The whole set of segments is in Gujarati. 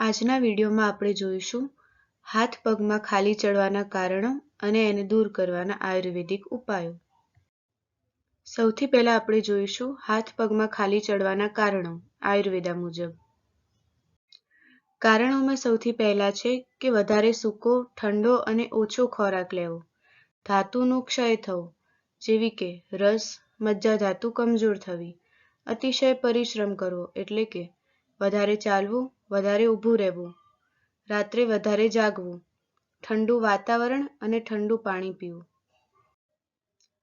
આજના વિડીયોમાં આપણે જોઈશું હાથ પગમાં ખાલી ચડવાના કારણો અને એને દૂર કરવાના આયુર્વેદિક ઉપાયો. સૌથી પહેલા આપણે જોઈશું હાથ પગમાં ખાલી ચડવાના કારણો આયુર્વેદા મુજબ. કારણોમાં સૌથી પહેલા છે કે વધારે સૂકો, ઠંડો અને ઓછો ખોરાક લેવો. ધાતુનો ક્ષય થવો, જેવી કે રસ, મજ્જા ધાતુ કમજોર થવી, અતિશય પરિશ્રમ કરવો એટલે કે વધારે ચાલવું, વધારે ઊભું રહેવું, રાત્રે વધારે જાગવું, ઠંડુ વાતાવરણ અને ઠંડુ પાણી પીવું.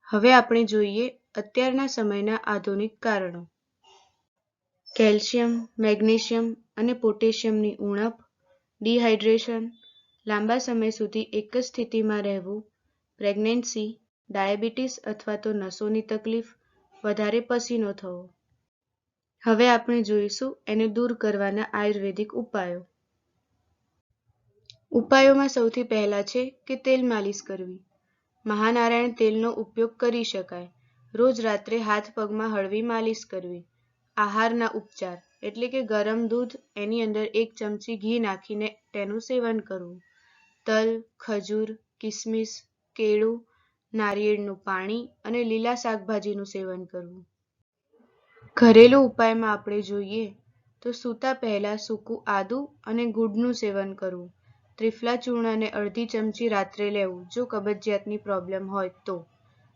હવે આપણે જોઈએ અત્યારના સમયના આધુનિક કારણો. કેલ્શિયમ, મેગ્નેશિયમ અને પોટેશિયમની ઉણપ, ડિહાઇડ્રેશન, લાંબા સમય સુધી એક જ સ્થિતિમાં રહેવું, પ્રેગ્નન્સી, ડાયાબિટીસ અથવા તો નસોની તકલીફ, વધારે પસીનો થવો. હવે આપણે જોઈશું એને દૂર કરવાના આયુર્વેદિક ઉપાયો. ઉપાયોમાં સૌથી પહેલા છે કે તેલ માલિશ કરવી. મહાનારાયણ તેલનો ઉપયોગ કરી શકાય. રોજ રાત્રે હાથ પગમાં હળવી માલિશ કરવી. આહારના ઉપચાર, એટલે કે ગરમ દૂધ, એની અંદર એક ચમચી ઘી નાખીને તેનું સેવન કરવું. તલ, ખજૂર, કિસમિસ, કેળું, નારિયેળનું પાણી અને લીલા શાકભાજીનું સેવન કરવું. ઘરેલું ઉપાયમાં આપણે જોઈએ તો સૂતા પહેલા સૂકું આદુ અને ગુડનું સેવન કરવું. ત્રિફલા ચૂર્ણને અડધી ચમચી રાત્રે લેવું, જો કબજિયાતની પ્રોબ્લેમ હોય તો.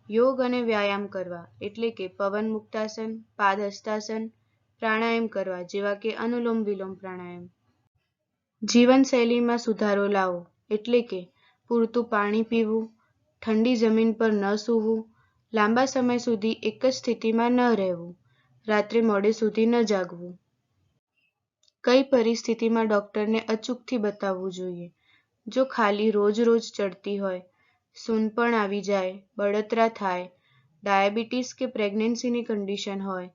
યોગ અને વ્યાયામ કરવા, એટલે કે પવન મુક્તાસન પાદહસ્તાસન પ્રાણાયામ કરવા, જેવા કે અનુલોમ વિલોમ પ્રાણાયામ. જીવનશૈલીમાં સુધારો લાવો, એટલે કે પૂરતું પાણી પીવું, ઠંડી જમીન પર ન સૂવું, લાંબા સમય સુધી એક જ સ્થિતિમાં ન રહેવું રાત્રે મોડે સુધી ન જાગવું. કઈ પરિસ્થિતિમાં ડોક્ટરને અચૂકથી બતાવવું જોઈએ? જો ખાલી રોજ રોજ ચડતી હોય સૂનપણ આવી જાય, બળતરા થાય, ડાયાબિટીસ કે પ્રેગ્નન્સીની કન્ડિશન હોય,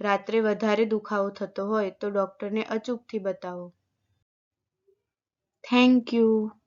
રાત્રે વધારે દુખાવો થતો હોય તો ડોક્ટરને અચૂકથી બતાવો. Thank you.